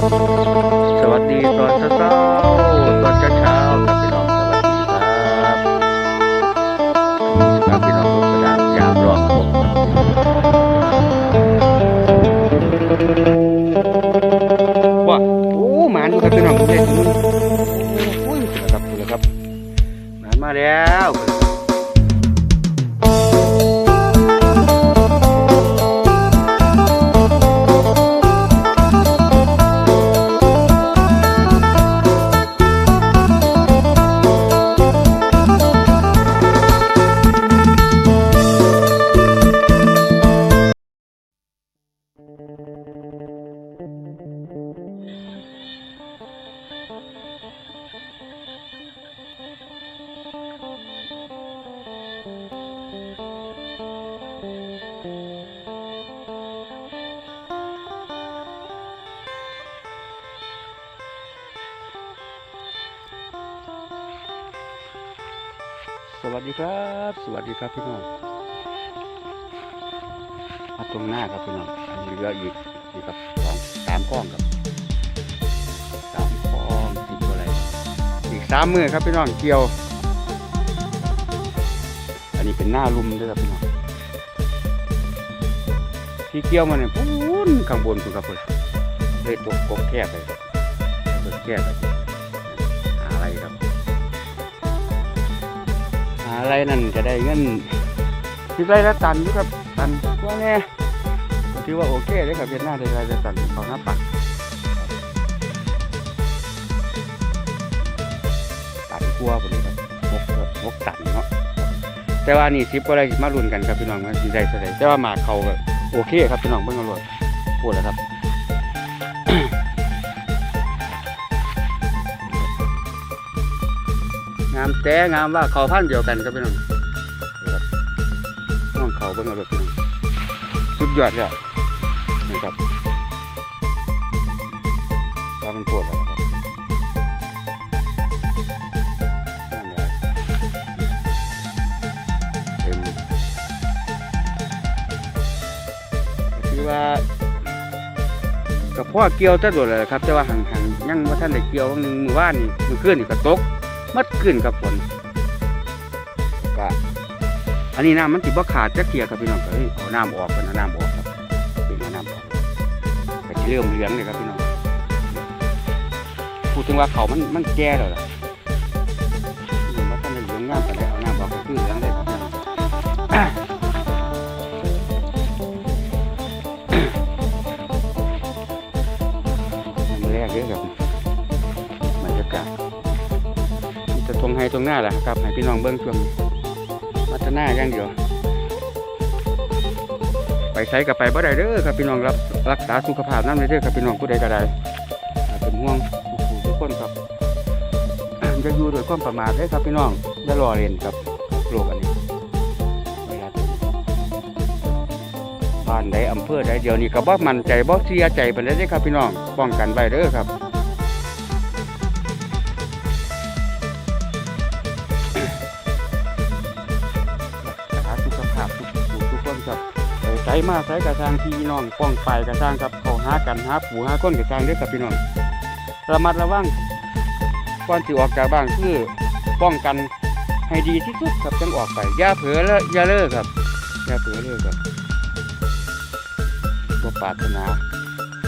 สวัสดีตอนเช้าตอนเช้าครับพี่น้องสวัสดีครับครับพี่น้องทุกท่านยามรอบผมว้าโอ้หมาดูครับพี่น้องดูเลยโอ้ยครับดูครับหมามาแล้ว วัสดีครับ สวัสดีครับพี่น้องมาตรงหน้าครับพี่น้องอันนี้เหลืออีกนี่ครับสองสามกล้องครับสามกล้องสิบอะไรอีกสามมือครับพี่น้องเกี่ยว อันนี้เป็นหน้าลุมด้วยครับพี่น้องที่เกี่ยวมาเนี่ยปูนข้างบนคุณครับเพื่อนเลยตกกแคบไปครับตกแคบไปห ไรนั่นจะได้เงินสิบไรละตันอยู่ครับตันว่าแน่ถือว่าโอเคเลยครับเวียดนามได้ไรละตันเขาหน้าปักตันกลัวผมนี้ครับหกหกตันเนาะแต่ว่านี่สิบก็ได้มาลุ้นกันครับพี่น้องว่าสิได้เท่าไหร่แต่ว่าหมากเขาก็โอเคครับพี่น้องเบิ่งเอาเลยพูดแล้วครับามแต่งามว่าเขาพันเดียวกันครับพี่น้องครับห้องเขาเบิ่งเอาเลยพี่น้องสุดยอดเลยอะนี่ครับว่ามันปวดแล้วครับนั่นแหละเต็มคือว่ากับพ่อเกี่ยวจะโดดเลยครับ แต่ว่าห่างๆยังว่าท่านได้เกี่ยวนหนึ่งมือว่านนี่มือขึ้นนี่ก็ตก มัดขึ้นกับฝนก็อันนี้น้ำมันติบ่ขาดจะเกียครับพี่น้องก็เลยเอาน้ำออกกันน้ำออกครับเป็นน้ำออกก็จะเริ่มเหลืองเลยครับพี่น้องพูดถึงว่าเขามันมันแก่แล้วล่ะยังว่าท่านได้เหลืองงามแต่เอาน้ำออกก็คือเหลืองเลยครับพี่น้องมันแรกเยอะครับ งให้ตรงหน้าแหละครับให้พี่น้องเบิ้งช่วงมัตนาอย่างเดียว ไปใช้กับไปบ่ได้เด้อครับพี่น้องรับรักษาสุขภาพนั่นเลยเด้อครับพี่น้องผู้ใดก็ได้เป็นห่วงทุกคนครับจะอยู่โดยความประมาทเด้ครับพี่น้องอย่ารอเรียนครับโรคอันนี้บ้านใดอำเภอใดเดียวนี้ก็บ่มั่นใจบ่เสียใจไปานใดเด้อครับพี่น้องป้องกันไว้เด้อครับ มาไสกระทางพี่น้องป้องไปกระทางครับเขาหากันหาผู้หาคนกระทางเด้อครับพี่น้องระมัดระวังก่อนสิออกจากบ้านคือป้องกันให้ดีที่สุดครับจังออกไปอย่าเผลอเลอะอย่าเลิกครับอย่าเผลอเลิกครับบ่ปรารถนา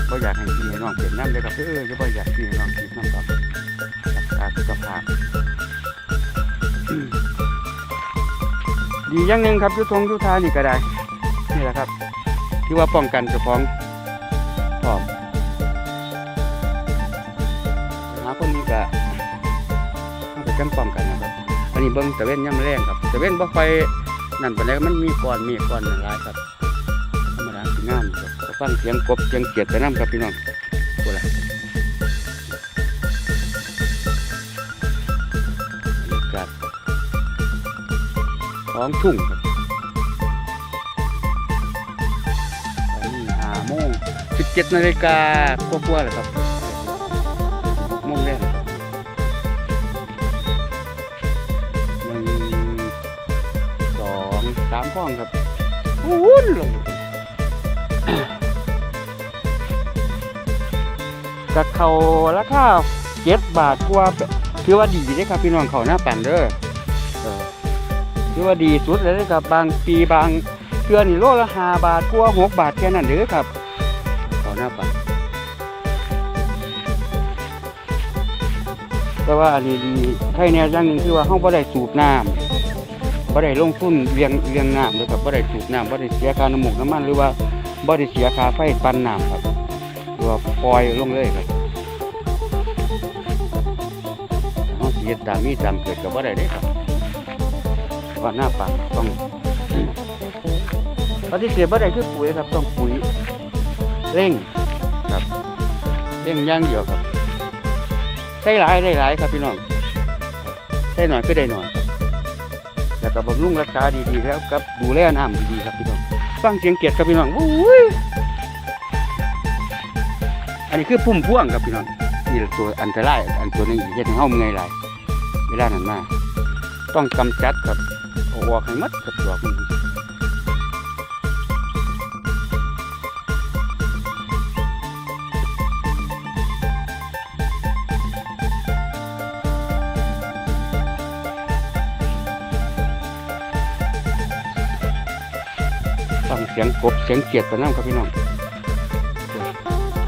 บ่อยากให้พี่น้องเป็นน้ำเลยครับเออจะบ่อยากพี่น้องกินน้ำครับรักษาสุขภาพดีอย่างหนึ่งครับยุทงยุทานี่ก็ได้นี่แหละครับ ที่ว่าป้องกันเจ้าของพร้อมหาคนนี้ก็เอาไปกันป้องกันนะครับ อันนี้เบิ่งตะเว้นย่ำแรงครับตะเว้นบ่ไฟนั่นปานใดมันมีก้อนมีก้อนนั่นหลายครับธรรมดาสิงามครับฟังเสียงกบเสียงเกียดไปน้ำครับพี่น้องตัวละบรกาศท้องทุ่งครับ 17นาฬิกากว่าๆเลยครับโมงแรกหนึ่งสองสามห้องครับวุ้นลงกับเขาราคาเจ็ดบาทกว่าคือว่าดีเลยครับพี่น้องเขาหน้าปั่นเด้อคือว่าดีสุดเลยครับบางปีบางเดือนนี่โลละห้าบาทกว่าหกบาทแค่นั้นเด้อครับ เขาหน้าปั่นแต่ว่าอันนี้ดีใช่แนวอย่างหนึ่งคือว่าเฮาบ่ได้สูบน้ำบ่ได้ลงทุนเลี้ยงเลี้ยงน้ำเลยครับบ่ได้สูบน้ำบ่ได้เสียค่าน้ำมูกน้ำมันหรือว่าบ่ได้เสียค่าไฟปั่นน้ำครับหรือว่าปล่อยลงเลยครับเขาสิเฮ็ดตามมีตามเกิดกับว่าได้เด้ครับว่าหน้าปากต้องปฏิเสธว่าได้คือปุ๋ยครับต้องปุ๋ย เร่งครับเร่งอย่างเดียวครับใช้หลายได้หลายครับพี่น้องใช้หน่อยก็ได้หน่อยครับแล้วก็บำรุงรักษาดีๆแล้วกับดูแลน้ำดีๆครับพี่น้องฟังเสียงเกียดครับพี่น้องโอ้ยอันนี้คือพุ่มพ่วงครับพี่น้องนี่แหละตัวอันตรายอันตัวหนึงเฮ็ดให้เฮาเมื่อยหลายเวลานั้นมาต้องกำจัดครับเอาออกให้หมดกับดอก เสียงกบเสียงเกียดไปน้ำครับพี่น้อง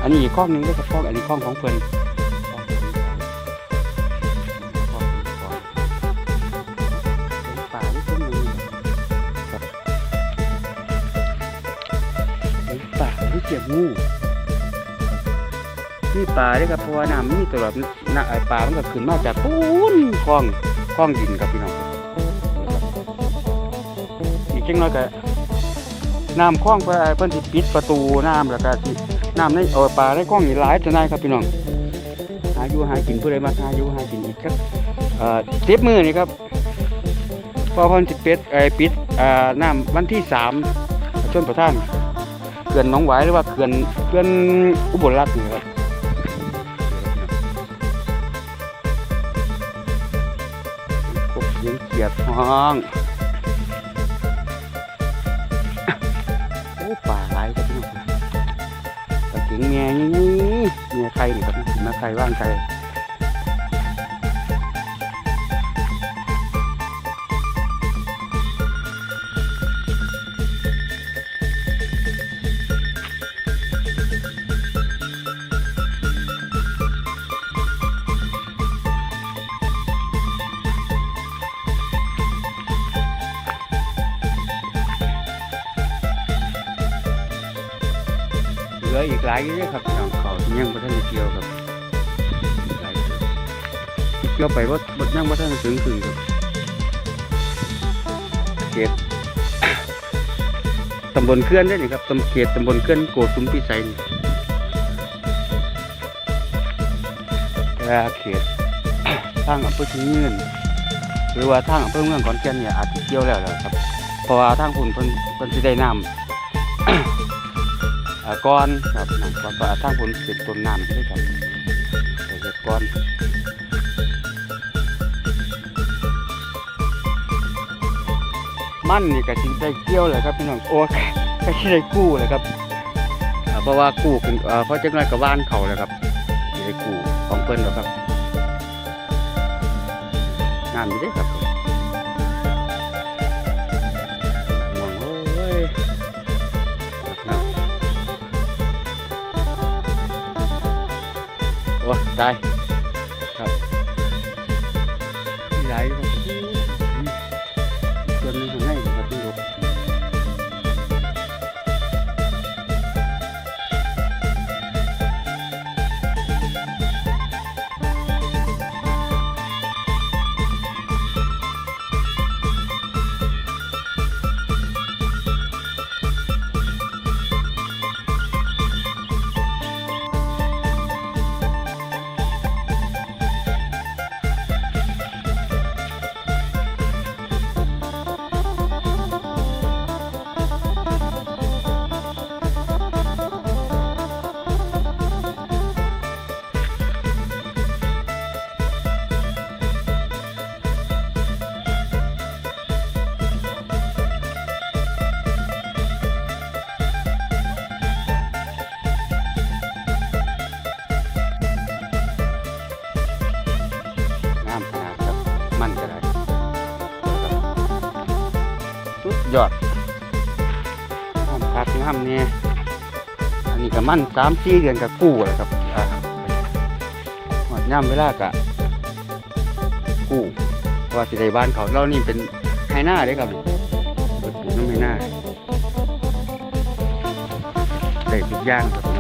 อันนี้อีกข้องหนึงได้วยครับข้องอันนี้ข้องของเพิ่อนเพิ่นข้องเป็นป่าที่ป่าเก็บงูนี่ป่าเด้ครับเพราะว่าน้ำมีตลอดน้ำป่ามันก็ขึ้นมาจากปูนคลองคลองดินครับพี่น้องอีกจังน้อยก็ น้ำคลองเพิ่นเพิ่นสิปิดประตูน้ำแล้วก็สิน้ำในเออปลาในกล้องนี่หลายจะนายครับพี่น้องหาอยู่หากินผู้ใดมาหาอยู่หากินอีกครับเอ่อสิบมือนี่ครับพอเพันสิเป็ดไอปิดอ่าน้ำวันที่สามชนประท่านเขื่อนน้องหวายหรือว่าเขื่อนเขื่อนอุบลรัตน์นี่ครับกบเสียงเขียดห้อง ปลาเข็งเมียนี่เมียใครเนี่ครับกินมาใครว่างใคร กหลายอยู่เด้อครับพี่น้องเขาที่ยังบ่ทันได้เกี่ยวครับหลายตัวที่เกี่ยวไปบ่บ่ยังบ่ทันถึงครึ่งครับเขตตำบลเขื่อนได้อนี่ครับตำเขตตำบลเขื่อนโกสุมพิสัยนี่แต่เขตทางอำเภอชิงยืนหรือว่าทางอำเภอเมืองขอนแก่นเนี่ยอาจจะเกี่ยวแล้วแหละครับเพราะว่าทางคุณเพิ่นเพิ่นสิได้น้ำ ก้อนครับน้ำก้อนก็ทางผลเป็นต้นน้ำใช่ไหมครับแต่เห็ดก้อนมันนี่ก็สิได้เกี่ยวเลยครับพี่น้องโอ้ก็สิได้กู้เลยครับอ่าเพราะว่ากู้เป็นอ่าเพราะจังไรกับว่านเขาเลยครับสิได้กู้ของเพิ่นแล้วครับน้ำอยู่เด้ครับ โอ้ ยอดน้ำพักน้ำเนี่ยอันนี้ก็มันสามสี่เดือนกับกู้เลยครับอ่าหอดย่ำเวลากะกู้เพราะว่าสิได้บ้านเขาเรานี่เป็นไฮหน้าเลยครับเปิดปลูกน้ำไฮหน้าได้ทุกอย่างครับ